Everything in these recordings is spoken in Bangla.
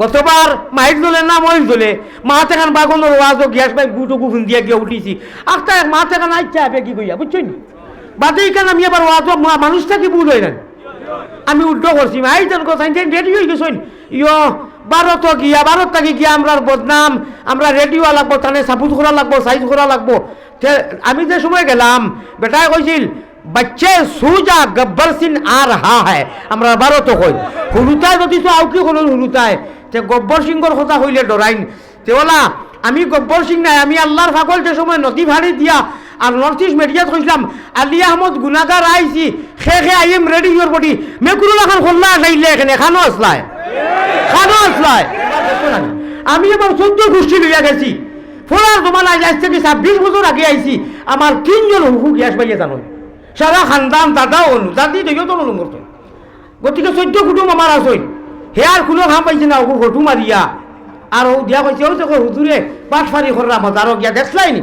গতবার মাইক দলে না মহিল দলে মাথা খান বাগনের ওয়াজ গ্যাস পাই গুটো গুফুন দিয়া গিয়া উঠিছি আখটা মাথা খান আইচ্ছে আপে কি কইয়া, বুঝছেন? বাদে কেন আমি আবার ওয়াজ মানুষটা কি ভুল হইলেন? আমি উল্টো করছি ভাই তোর কথা রেডি হয়ে গেছেন ইয় ভারত গিয়া ভারত থাকি গিয়া আমরা বদনাম, আমরা রেডিও লাগবো তাহলে সাপুত করা লাগবো, সাইজ করা লাগবো। তে, আমি যে সময় গেলাম, বেটায় কইছিল, বাচ্চে সুজা গব্বর সিং আ রাহা হ্যায়, আমরা ভারত কই। হুলুতায় যদি তো আউকি হল হুলুতায় তে গব্বর সিংহর কথা হইলে ডরাইন তে ওলা, আমি গব্বর সিং নাই, আমি আল্লাহর ফাগল যে সময় নদী ভাড়ি দিয়া আর নর্থ ইস্ট মিডিয়াত কইলাম আলী আহমদ গুনাগার আইছি খে খে I am ready your body মেকুরুল এখন খোল্লা আসাইলে এখানে, খানো আসলায় খানো আসলায় আমি এবার চোদ্দ গোষ্ঠী লইয়া গেছি ফোলার তোমার আজ আজ থেকে ছাব্বিশ বছর আগে আইছি। আমার তিনজন হুকু গ্যাস পাইয়া জানো সারা খানদান, দাদা, অনু, দাদি দেখিও তো গতিকে চোদ্দ কুটুম আমার আসই হেয়ার কোনো খাম পাইছে না ওকে ফটো মারিয়া আর ও দিয়া কইছে ও তোকে হুজুরে পাট ফারি কররা মজারো গিয়া দেখলাই নি?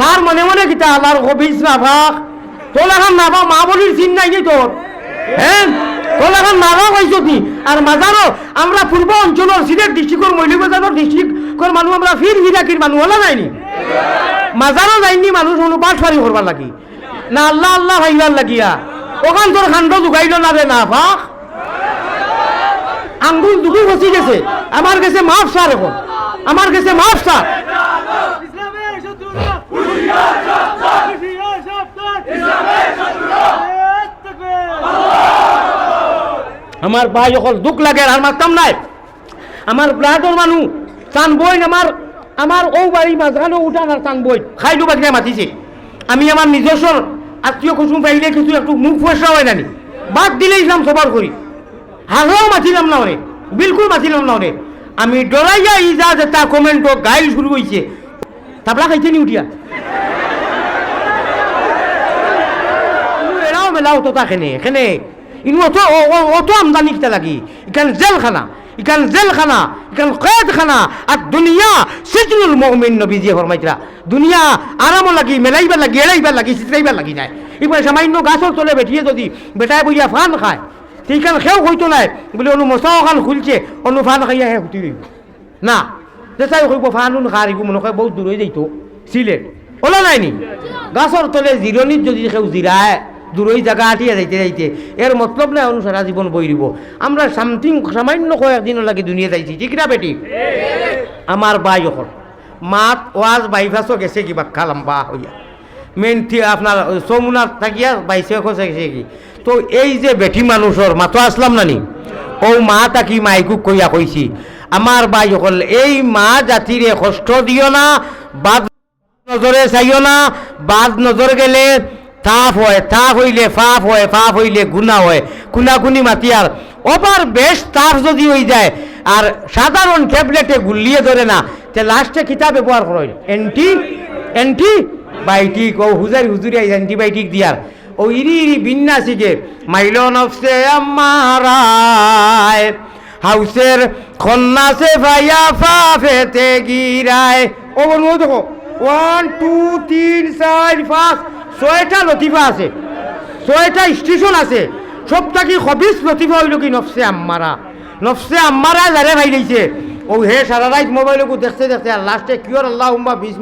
তার মনে মনে কিতা আল্লাহর কবিস না ভাগ, তোলাখান না বা মা বলির চিন নাই নি তোর হ্যাঁ তোলাখান না ভাগ হয়েছ কি আর মাজারো আমরা পূর্ব অঞ্চলের সিলেট ডিস্ট্রিক্টর মৌলিবাজারের ডিস্ট্রিক্টর মানুষ আমরা ফির হিরাকির মানুষ হলা যায়নি মাজারও যায়নি মানুষ হলো পাঠ ফারি করবার লাগি। না, আল্লাহ আল্লাহ ভাইবার লাগিয়া। ওখান তোর খান্ড জুগাইল না রে না, ভাগ। আঙ্গুল দুটো ফসি গেছে। আমার কাছে মাফ সার এখন। আমার কাছে মাফ সার আমার ভাই যখন দুঃখ লাগে আর মারতাম নাই। আমার ব্লাডর মানুষ চান বই আমার আমার ও বাড়ি মাঝখানে উঠান আর চান বই খাইলু বাজগায় মাতিছে। আমি আমার নিজস্ব আত্মীয় কুসুম পাইলে কিছু একটু মুখ ফসা হয় নানি। বাদ দিলে ইসলাম সবার করি হাজাও মাতিলাম না ওরে বিলকুল মাতিলাম না ওরে আমি ডরাইয়া ইজা যে তা কমেন্ট গাইল শুরু হয়েছে তাবলা খাইছে নি উঠিয়া? এরাও মেলাও তো তাখানে এখানে ইনু অত অত আমদানি কিতা লাগি। ইখান জেলখানা ইখান জেলখানা, ইখান কয়েদখানা আর দুনিয়া সিজনুল মুমিন নবী দিয়ে ফরমাইতরা দুনিয়া আরামও লাগি মেলাইবার লাগি এড়াইবার লাগি চিত্রাইবার লাগি যায়। এবার সামান্য গাছর তলে বেঠিয়ে যদি বেটায় বইয়া ফান খায় সেইখান সেও হইতো নাই। বলে, অনু মশাও খান খুলছে, অনু ফান খাইয়া হে হুতি না দেখাই কইব ফান উন খার মনে হয় বহুত দূর হয়ে যাইতো। সিলেট ওলা নাই নি? গাছর তলে জিরনিত যদি কেউ জিরায় দূরই জায়গা আটিয়া যাইতে যাইতে। এর মতলব নাই, অনু সারা জীবন বই দিব আমরা সামথিং সামান্য কয়েকদিন লাগে দুনিয়া যাইছি ঠিক না বেটি? আমার বাই মাত ওয়াজ বাইফাসও গেছে কিবা খালাম্বা হইয়া মেন আপনার চমুনার থাকিয়া বাইশে গেছে কি? তো এই যে বেঠি মানুষের মাতো আসলাম নানি? ও মা তাকি মাইকুক কইয়া কইছি আমার বাই সকল এই মা জাতিরে কষ্ট দিও না, বাদ নজরে চাইও না, বাদ নজর গেলে তাপ হয় তাপ হইলে ফাপ হয় ফাপ হইলে গুণা হয়, কুনাকুনি মাতি আর ওপার বেশ তাপ যদি হয়ে যায় আর সাধারণ ট্যাবলেটে গুলিয়ে ধরে না, তে লাস্টে কিতা ব্যবহার করেন অ্যান্টি অ্যান্টি বাইটিক ও হুজারি হুজুরি অ্যান্টিবায়োটিক দিয়ার ও ইরি বিন্যাসিকে মাইল নফসে আমারায় হাউসের খন্না সে ভাইয়া ফাফেতে গিরায়। ও বলব দেখো ওয়ান টু তিন, চার, পাঁচ, ছয়টা লতিফা আছে, ছয়টা স্টেশন আছে। সব থাকি হবিস লতিফা হইল কি নফসে আম্মারা? নফসে আম্মারা যারে ভাই লইছে ও হে, সারা রাইত মোবাইলকু দেখতে দেখতে আর লাস্টে কিয়র আল্লাহ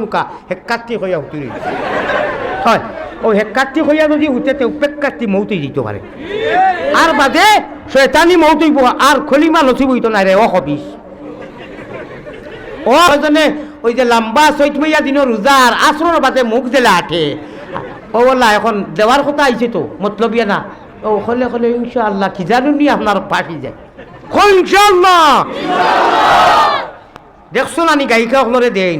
মুখা হেক্কাত্তি হইয়া হুতুরি হয়। ও হেক্কাত্তি হইয়া যদি হুতে তেও পেক্কাত্তি মৌতেই দিতে পারে। আর বাদে শয়তানি মৌতইব আর খলিমা নথিব হইতো না রে ও হবিস ও ওজনে ওই যে লম্বা চৈত মাইয়া দিনের রোজার আশ্রর বাদে মুখ জেলা আঠে। ও বললা এখন দেওয়ার কথা আইছে তো মতলবিয়া না। ও হলে হলে ইনশাআল্লাহ কি জানুনি আপনার পার্টি যায়। ইনশাআল্লাহ দেখছ না নি গায়িকা সকলরে দেন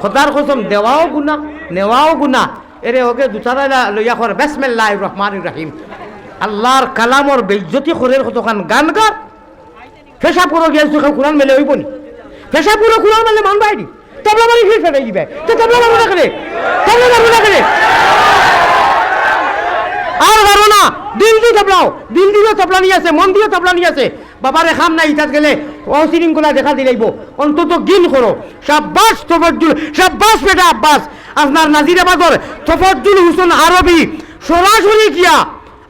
খোদার কসম দেওয়াও গুণা নেওয়াও গুণা। এরে ওকে দুটারা লইয়া কর বেসমেল্লাহ রহমান রাহিম। আল্লাহর কালামর বেজ্জতি খরের কতখান গান গার পেশাব করো গিয়েছো কোরআন মেলে হইব নি। পেশাব করো, কোরআন মেলে মান বাইনি তবলা মারি ফির ফেলে দিবে। তো তবলা না কেনে? তবলা মারবো না কেনে? আর পারো না। দিল দিয়ে তবলাও। দিল দিয়ে তবলা নিয়ে আছে মন দিয়ে তবলা নিয়ে আছে বাবারে খাম নাই, ইতাত গেলে অশৃঙ্খলা দেখা অন্তত গিন করো। সাব্বাস, তফজ্জুল। সাব্বাস, বেটা আব্বাস। আপনার নাজিরাবাদর তফজ্জুল হুসেন আরবি, সরাসরি কিয়া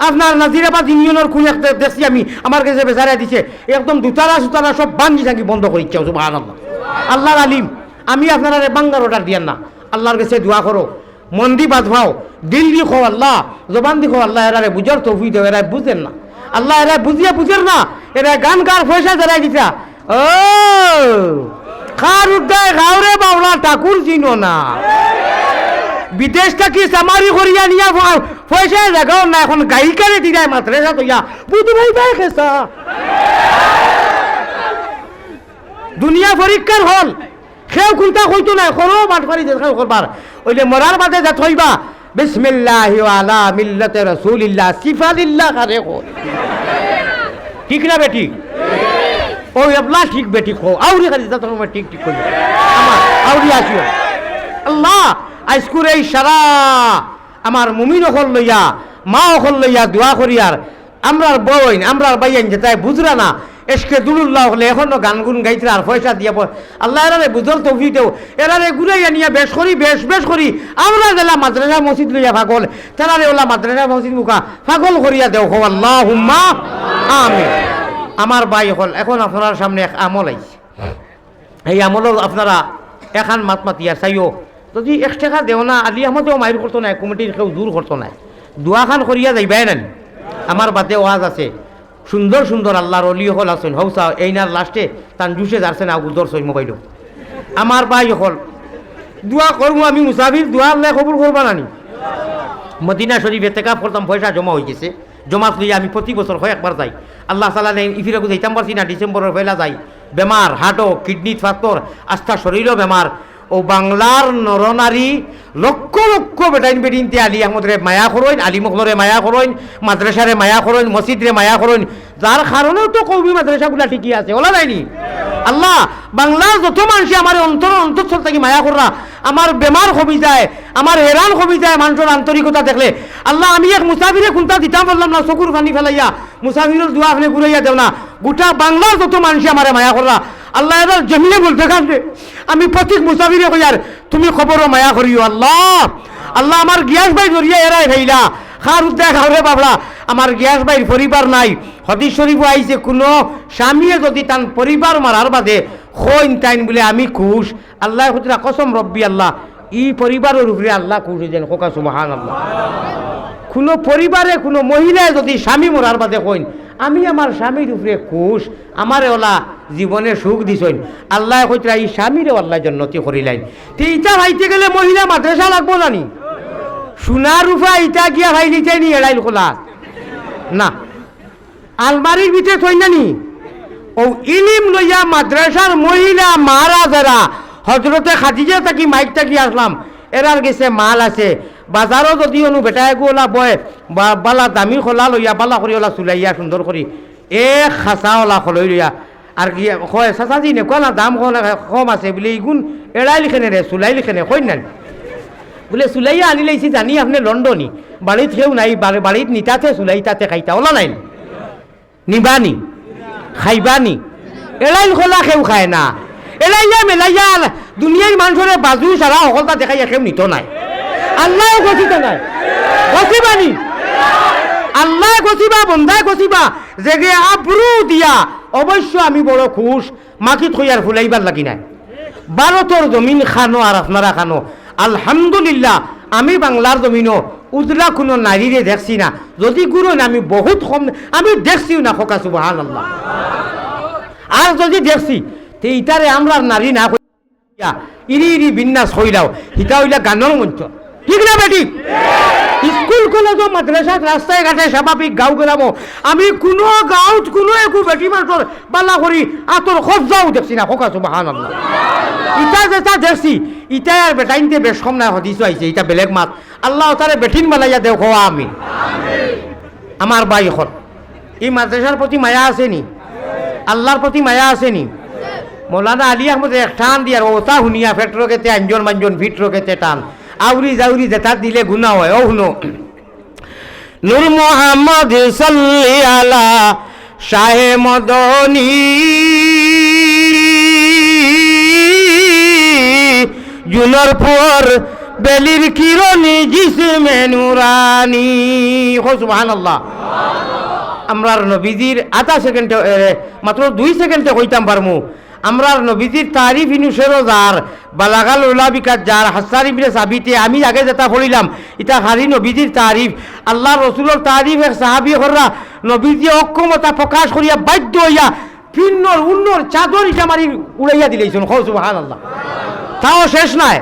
আপনার নাজিরাবাদ ইউনিয়নের একটা দেখছি আমি, আমার কাছে বেচারা দিছে। একদম দুতারা সুতারা সব বান্ধি জাঙ্গি বন্ধ করে ইচ্ছা সুবাহ আল্লাহ আল্লাহর আলিম, আমি আপনারা বাঙ্গার অর্ডার দিয়ান না। আল্লাহর কাছে দোয়া করো। মন দি বাদ ভাও দিল দি খো আল্লাহ, জবান দি খো আল্লাহ, এরারে বুঝার তৌফি দেও এরা বুঝেন না। আল্লাহ এরা বুঝিয়া বুঝেন না এরা গান গার পয়সা ধরাই দিছা। ও! খার উদ্দায় গাওরে বাউলা ঠাকুর চিনো না। বিদেশ থাকি সামারি করিয়া নিয়া পয়সা জাগাও না এখন গায়িকারে দিলাই মাত্রাসা তৈয়া। বুধ ভাই ভাই খেসা দুনিয়া পরীক্ষার হল। সেও কোনটা কইতো নাই সরো মাঠ পারি করবার ওইলে মরার বাদে যা থইবা বিসমিল্লাহ আলা মিল্লাতে রসুলিল্লাহ সিফালিল্লাহ কারে কই ঠিক না বেটি? এবলা ঠিক বেটি আউরি খালি যা তোমার ঠিক ঠিক করি আমার আউরি আসিও। আল্লাহ আইসকুর এই সারা আমার মুমিন অকল লইয়া মা অকল লইয়া দোয়া করিয়ার আমরার বইন আমরার বাইন যেটাই বুঝরা না, এসকে দুলুল্লাহ হলে এখনও গান গুন গাইতে আর পয়সা দিয়া আল্লাহ এরারে বুঝল তৌফি দেও। এরারে ঘুরাইয়া আনিয়া বেশ করি, বেশ বেশ করি। আমরা গেলা মাদ্রাসা মসজিদ লইয়া পাগল, তেরারে ওলা মাদ্রাসা মসজিদ মুখা পাগল করিয়া দেও। হো আল্লাহ হুম্মা আমিন। আমার ভাই হল, এখন আপনার সামনে এক আমল আইছে। এই আমলও আপনারা এখান মাত মাতিয়া চাইও যদি এক টাকা দেও না, আলি আমাদেও মাইর করতো নাই কমিটির কেউ দূর করতো নাই। দুয়াখান করিয়া যাইবাই নানি আমার বাদে ওয়াজ আছে। সুন্দর সুন্দর আল্লাহর অলি হল আছেন। হৌসা এইনার লাস্টে তান জুসে যাচ্ছে না উদর সই মোবাইল আমার ভাই হল দোয়া করব আমি মুসাফির দোয়া আল্লাহ কবুল করবা নানি। মদিনা শরীফে টেকাপ করতাম পয়সা জমা হয়ে গেছে। জমা লইয়া আমি প্রতি বছর হয় একবার যাই। আল্লাহ তালা ইফিরাকু যাইতাম পারছি না ডিসেম্বরের পয়লা যাই। বেমার হার্টও কিডনি ফাক্তর আস্থা, শরীরও বেমার। ও বাংলার নরনারী, লক্ষ লক্ষ বেটাইন বেটিনতে আলি আমাদের মায়া করইন আলি মায়া করইন মাদ্রাসারে মায়া করইন মসজিদরে মায়া করইন যার কারণেও তো কৌমি মাদ্রাসাগুলা ঠিকই আছে, ওলা যায়নি? আল্লাহ, বাংলার যত মানুষ আমার অন্তর অন্তঃস্থল থেকে মায়া কররা আমার বেমার কমি যায় আমার হেরান কমি যায় মানুষের আন্তরিকতা দেখলে। আল্লাহ, আমি এক মুসাফিরে কোনটা দিতাম বললাম, না চকুর পানি ফেলাইয়া মুসাফিরের দোয়া আপনি ঘুরাইয়া দেও না গোটা বাংলার যত মানুষ আমার মায়া কররা আল্লাহ এবার জমিনে বলতে কান্দে আমি প্রত্যেক মুসাফিরে কইয়ার তুমি খবরও মায়া করিও আল্লাহ। আল্লাহ আমার গিয়াস ভাই জড়িয়ে এরাই ভাইলা খার উদ্যা খাওরে বাবলা আমার গ্যাস বাইর পরিবার নাই। হদিস শরীফ আইছে কোনো স্বামীয়ে যদি তান পরিবার মারার বাদে তাইন বলে আমি খুশ। আল্লাহ হুজরা কসম রব্বি আল্লাহ। ই পরিবারের উপরে আল্লাহ খুশ যেন কোকা সুবাহান আল্লাহ কোনো পরিবারে কোনো মহিলায় যদি স্বামী মরার বাদে কইন আমি আমার স্বামীর উপরে খুশ, আমারে ওলা জীবনে সুখ দিছইন আল্লাহ কইতরা এই স্বামীরে আল্লাহ জন্নতি করিলাইন তে ইটা ভাইতে গেলে মহিলা মাদ্রাসা লাগবো জানি? সোনা রূপা ইটা গিয়া ভাই নিতে নি এড়াইল খোলা। না। আলমারির ভিতরে থই না নি? ও ইলিম লইয়া মাদ্রাসার মহিলা মারা যারা হজরতে খাদিজা থাকি, মাইক থাকি আসলাম, এরার গেছে মাল আছে। বাজারও যদি অনু বেটায় ওলা বয়, বা বালা দামি খোলা লইয়া, বালা করি ওলা চুলাইয়া সুন্দর করি এ খাসা ওলা খলৈ লইয়া। আর কি কয় চাচাজি নে কোৱা না, দাম কম আছে বোলে ইগুণ এৰাই লিখেনে ৰে, চুলাই লিখেনে, কই না বোলে চুলাইয়া আনি লাইছি, জানি আপনি লন্ডনী বাড়িত সেও নাই বাড়িত নিতাতে চুলাই তাতে খাইতা, ওলা নাই? নিবানি? খাইবানি। এলাই খোলা খেউ খায় না। এলাইয়া মেলাইয়া দুনিয়ার মানুষের বাজু সারা সকলটা দেখাইয়া সেও নিত নাই। আল্লাহ গছিত নাই। গছিবানি আল্লাহ গছিবা বন্ধাই গছিবা জেগে আব্রু দিয়া। অবশ্য আমি বড় খুশ মাকি থইয়ার ফুলাইবার লাগি নাই। ভারতর জমিন খানো আর আপনারা খানো। আলহামদুলিল্লাহ, আমি বাংলার জমিনও উজলা কোনো নারীরে দেখছি না। যদি গুরু না আমি বহুত কম, আমি দেখছিও না খোকা সুবাহান আল্লাহ আর যদি দেখছি, তে ইটারে আমরা নারী না ইরি ইরি বিন্যাস হইলাও হিতা হইলা গানের মঞ্চ। ঠিক না বেটি? স্কুল কলেজ মাদ্রাসা রাস্তায় ঘাটে স্বাভাবিক গাঁও গ্রামও আমি কোনো গাঁৱত কোনো একো বেটি মাষ্টর বালা করি আতর সজ্জাও দেখছি না খোকা সুবাহান আল্লাহ ইটা যেটা দেখছি ইটা আর বেটাইনতে বেশ কম নাই হদিস আইছে, ইটা বেলেগ মাত। আল্লাহ তারে বেঠিন মালাইয়া দেও খোয়া আমি আমার বাই হল এই মাদ্রাসার প্রতি মায়া আছে নি? আল্লাহর প্রতি মায়া আছে নি? মৌলানা আলী আহমদ এক টান দিয়ার ওতা শুনিয়া ফেট রকেতে আঞ্জন মাঞ্জন ফিট রকেতে টান। আউরি জাউরি যেটা দিলে গুণা হয় ও শুনো। নূর মোহাম্মদ সাল্লি আলা শাহে মদনী জুনর পর বেলির কিরণি জিসমে নুরানি। সুবহানাল্লাহ। আমরার নবীজির আধা সেকেন্ডে মাত্র দুই সেকেন্ডে কইতাম পারমু। আমরার নবীজির তারিফ ইনুসেরও যার বালাগাল উলাবিকার যার হাসার ইবনে সাবিতে আমি আগে যেটা পড়িলাম ইটা হারি নবীজির তারিফ। আল্লাহ রসুলের তারিফ এক সাহাবি হররা নবীজি অক্ষমতা প্রকাশ করিয়া বাধ্য হইয়া ফিন্নর উন্নর চাদর ইটা মারি উড়াইয়া দিলেইছেন। খৌ সুবহান আল্লাহ তাও শেষ নাই।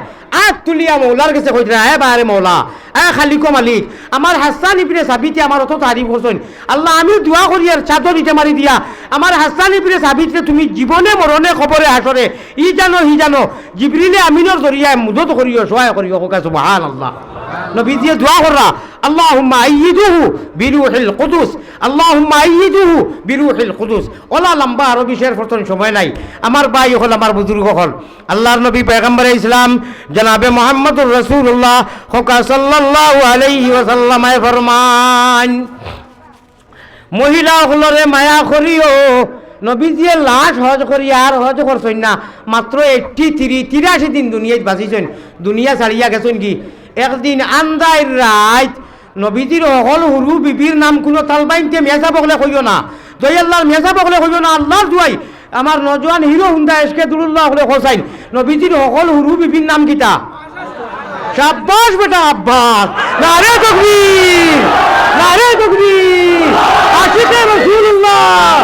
আগ তুলিয়া মৌলার কাছে কইতে হ্যাঁ বারে মৌলা হ্যাঁ খালিকো মালিক আমার হাসান ইবনে সাবিতে আমার অত তারিফ করছেন আল্লাহ আমি দোয়া করি আর চাদর ইটে মারি দিয়া। আমার হাসান ইবনে সাবিতে তুমি জীবনে মরণে খবরে হাসরে ই জানো হি জানো জিবরিলে আমিনর জরিয়ায় মুদত করিও সহায় করিও কোকা সুবহান আল্লাহ নবী দিয়ে দোয়া কররা, আল্লাহুম্মা আইয়িদুহু বিরুহিল কুদুস, আল্লাহুম্মা আইয়িদুহু বিরুহিল কুদুস। ওলা লম্বা আরবি শের ফরতন সময় নাই। আমার ভাই হল আমার বুজুর্গ হল। আল্লাহর নবী পয়গম্বর ইসলাম জনাবে মোহাম্মদুর রাসূলুল্লাহ খোকা সাল্লাল্লাহু আলাইহি ওয়াসাল্লাম ফরমান। মহিলা হলরে মায়া করিও নবীজিয়ে লাশ হজ করি আর হজ করছেন না। মাত্র এইটি তিরি তিরাশি দিন দুনিয়ায় বাঁচিছেন। দুনিয়া ছাড়িয়া গেছেন কি? একদিন আন্দাই রাত নবীজির অকল হুরু বিবির নাম কোনো তালবাইনতে মেজা বকলে কইও না। জয় আল্লাহর মেজা বকলে কইও না, আল্লাহর দুয়াই। আমার নজওয়ান হিরো হুন্দা এসকে দুরুল্লাহ হলে হোসাইন। নবীজির অকল হুরু বিবির নাম কিতা? শাবাশ বেটা আব্বাস। নারে তকবীর নারে তকবীর। আশিকে রাসূলুল্লাহ।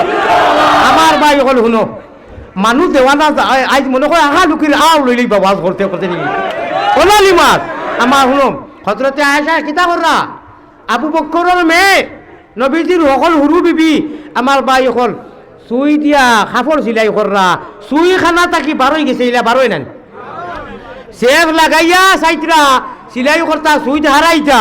আমার ভাই হল শুনো মানুষ দেওয়ানা আজ মনে করে আহা লুকির আও লইলি বাবাজ করতে করতে নিবি ওলালি মাত আমার শুনো হজরতে আয়েশা কিতা কররা? আবু বক্করের মেয়ে, নবীজির সকল হুরু বিবি, আমার বাই সকল চুই দিয়া খাফর সিলাই কররা চুই খানা তাকি বারোই গেছে, ইলা বারোই নেন সেফ লাগাইয়া সাইতরা সিলাই করতা সুইচ হারাইতা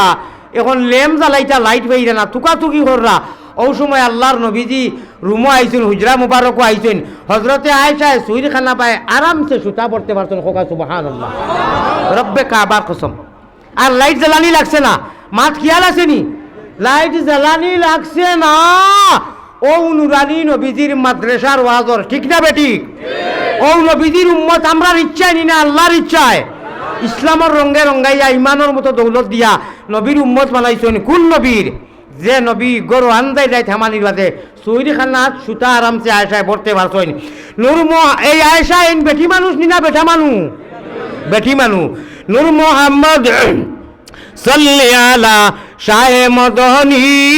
এখন লেম জ্বালাইতা লাইট পাইরা না তুকা তুকি কররা ও সময় আল্লাহর নবীজি রুমো আইছেন, হুজরা মুবারকও আইছেন। হজরতে আয়সায় সুইর খানা পায়, আরামসে সুতা পড়তে পারছেন, খোকা সুবাহান রব্বে কাবার কসম। আর লাইট জ্বালানি লাগছে না। মাত খেয়াল আসেনি? লাইট জ্বালানি লাগছে না। ও নুরানি নবীজির মাদ্রাসার ওয়াজর, ঠিক না বেঠিক ও নবীজির উম্মত আমরার ইচ্ছায় নি না, আল্লাহর ইচ্ছায় ইসলামের রঙ্গে রঙ্গাইয়া ইমানের মতো দৌলত দিয়া নবীর উম্মত বানাইছেন। কোন নবীর? যে নবী গরু আন্দাই যাই থামানির বাদে সৈরি খানাত সুতা আরামসে আয়সায় পড়তে পারছেন নুর ম- এই আয়সা এই বেঠি মানুষ নি না বেঠা মানু? বেঠি মানু। নূর মোহাম্মদ, সাল্লি আলা শাহে মদনী।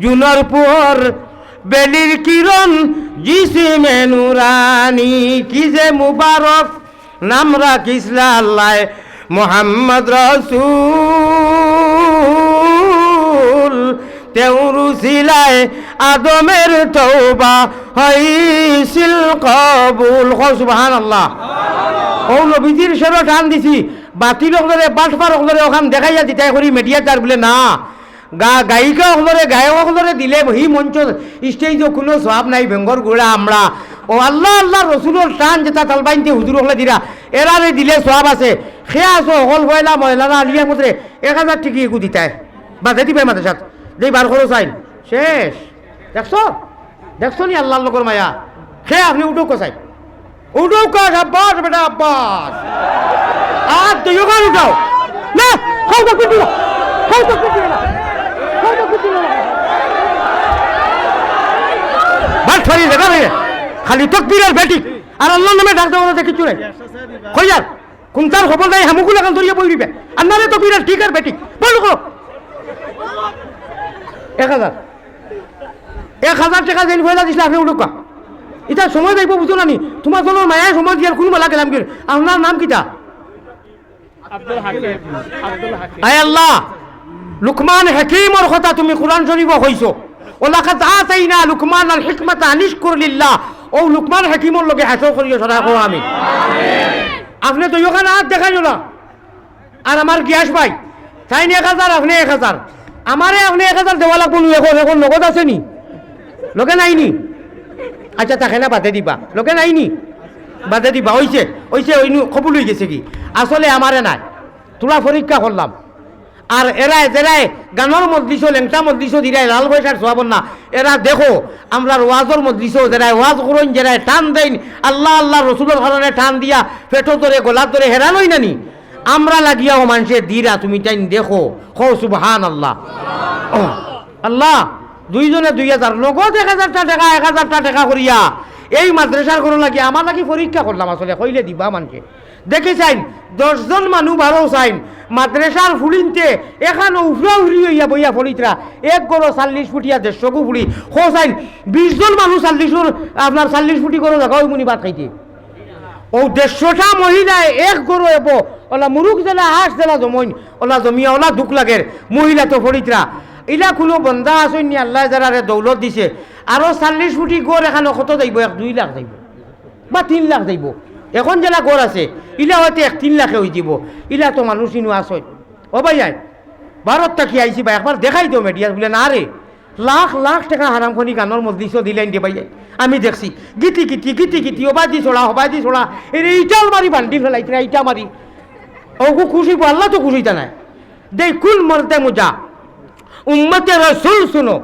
জুনর পুর বেলির কিরণ, জিসিমে নুরানি। কি যে মুবারক নাম রাখিসলা আল্লাহ মোহাম্মদ রসুল। তেওরু সিলায় আদমের তৌবা হইছিল কবুল। সুবহান আল্লাহ ও নবীজির সেরো টান দিছি। বাতিল অকলরে বাটপার অকলরে ওখান দেখাইয়া দিতাই করি মিডিয়া তার বলে না গা গায়িকা অকলরে গায়ক অকলরে দিলে হি মঞ্চ স্টেজ কোনো সব নাই বেঙ্গর গুড়া আমরা। ও আল্লাহ আল্লাহ রসুলোর টান যেটা তালবাইনতে হুজুর হলে দিরা এরারে দিলে সব আছে। সে আছো অকল হইলা মহিলারা আলিয়া মধ্যে এক হাজার টিকি একু দিতাই। বাধে দিবে সাথ যেই বার করো চাইন শেষ। দেখছ? দেখছ নি আল্লাহ লোকর মায়া? সে আপনি উঠো কোসাই উঠো কাজ আব্বাস, বেটা আব্বাস? আর তুই ওখানে উঠাও। না, খাও তো কুটি না খাও তো কুটি না খাও তো কুটি না বাস ছড়ি দেখা রে খালি বেটি। আর আল্লাহ নামে ডাক দেওয়া কিছু নাই। কই যার কোনটার খবর নাই, হামুকুল এখন ধরিয়ে বই দিবে। আর নারে তকবীরের ঠিক আর বেটি। বল এক হাজার। এক হাজার টাকা দেন পয়লা দিছিলে আপনি উঠুকা এটা সময় যাইব বুঝো না নি তোমার কোনো মায়া সময় দিয়ার কোন বেলা গেলাম কি আপনার নাম কিটা আব্দুল হাকিম। আব্দুল হাকিম। আয় আল্লাহ লুকমান হাকিমর কথা তুমি কোরআন শরীফ কইছো ওলাকাত আতাইনা লুকমান আল হিকমাত আনিশকুর লিল্লাহ। ও লুকমান হাকিমর লগে হাসর করিও সদা কো আমি। আপনি তো ওখানে হাত দেখাইও না। আর আমার গ্যাস ভাই তাই এক হাজার আপনি এক হাজার আমারে আপনি এক হাজার দেওয়া লাগবো এখন এখন নগদ আছে নি? লগে নাইনি আচ্ছা তাকে না বাদে দিবা। লগে নাইনি বাদে দিবা। ওইছে ওইছে ওই কবুল হয়ে গেছে কি? আসলে আমারে নাই। তোরা পরীক্ষা করলাম আর এরা যেরাই গানের মজলিস লেংটা মজলিস দিরাই লাল পয়সার সোয়াবন না এরা দেখো, আমরা ওয়াজর মজলিস যেরাই ওয়াজ করুন যেরাই টান দেন আল্লাহ আল্লাহ রসুলের কারণে টান দিয়া পেটো ধরে গোলা ধরে হেরানোই নানি। আমরা লাগিয়াও মানুষের দিরা, তুমি তাই দেখো। হো সুবহান আল্লাহ আল্লাহ, দুইজনে দুই হাজার নগদ এক হাজারটা টাকা, এক হাজারটা টাকা করিয়া এই মাদ্রাসার কোনো লাগি আমার লাগি পরীক্ষা করলাম আসলে, কইলে দিবা মানুষে। দেখে চাইন, দশজন মানুষ বারো চাইন, মাদ্রাসার ফুলিনতে এখানে উফরা উফরি হইয়া বইয়া ফলিতরা, এক গরো চাল্লিশ ফুটিয়া দেড়শো গু ফুলি। খো চাইন বিশজন মানুষ চাল্লিশর আপনার চাল্লিশ ফুটি করে দেখা ওই মুনি ভাত খাইতে। ও দেড়শোটা মহিলায় এক গরু এব। ওলা মুরুখ জেলা, হাঁস জেলা জমইন। ওলা জমিয়া, ওলা দুঃখ লাগের। মহিলা তো ফরিতরা ইলা কোনো বন্ধা আসইনি আল্লাহ যারারে দৌলত দিছে। আরও চাল্লিশ ফুটি গড় এখানে কত যাইব, এক দুই লাখ যাইব। বা তিন লাখ যাইব। এখন জেলা গড় আছে। ইলা হয়তো এক তিন লাখে হয়ে যাব। ইলা তো মানুষ ইনু আসই ও ভাই ভারত থাকি আইছি ভাই একবার দেখাই দিও মিডিয়া বলে না রে লাখ লাখ টাকা হারামখনি গানের মজলিসও দিলেন দিয়ে ভাই আমি দেখছি, গীতি গীতি গীতি গীতি ওবাই দি ছোড়া হবাই দি ছোড়া এর ইটাল মারি বান্ডি ফেলাইছে না ইটা মারি ওগু খুশি আল্লাহ তো খুশিটা নাই দে কুল মরতে মুজা। উম্মতে রসুল শুনো।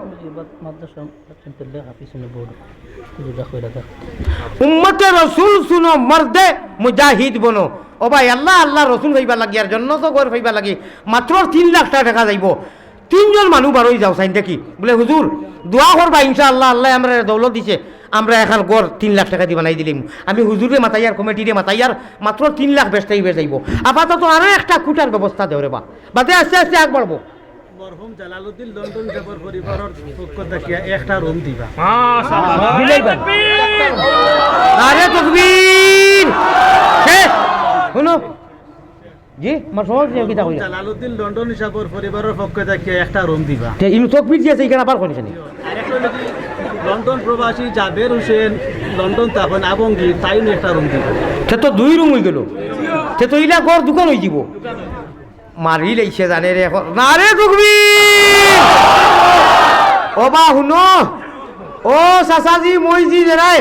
উম্মতে রসুল শুনো মর্দে মুজাহিদ বনো। ও ভাই, আল্লাহ আল্লাহ রসুল হইবা লাগি আর জন্য তো গর হইবা লাগি মাত্র তিন লাখ টাকা যাইব। তিনজন মানুষ বারোই যাও সাইন দেখি বলে হুজুর দোয়া করবা ইনশা আল্লাহ আল্লাহ আমরা দৌলত দিছে। আমরা এখন গড় তিন লাখ টাকা দি বানাই দিলাম। আমি হুজুরে মাতাইয়ার কমিটিরে মাতাইয়ার মাত্র তিন লাখ বেচটাই বেচ যাইব আপাতত আরও একটা খুঁটার ব্যবস্থা দেওরে বা বাদে আস্তে আস্তে আগ বাড়বো মরহুম জালালউদ্দিন লন্ডন যাবার পরিবারের পক্ষ থেকে একটা রুম দিবা। আরে তকবীর শুনো। জি সহজ নিয়ে কিতা কইলা জালালউদ্দিন লন্ডন হিসাবের পরিবারের পক্ষ থেকে একটা রুম দিবা। তে ইনু তকবীর দিয়েছে এখানে আবার কইছে নি আরেকটা হলো কি, লন্ডন প্রবাসী জাবের হোসেন লন্ডন তখন আবঙ্গীর তাই একটা রুম দিবা তো দুই রুম হয়ে গেল। সে তো ইলা ঘর দোকান হয়ে যাব মারি লাইছে জানে রে এখন। না রে তকবীর ও বা শুনো। ও চাচাজি মই জি জেরাই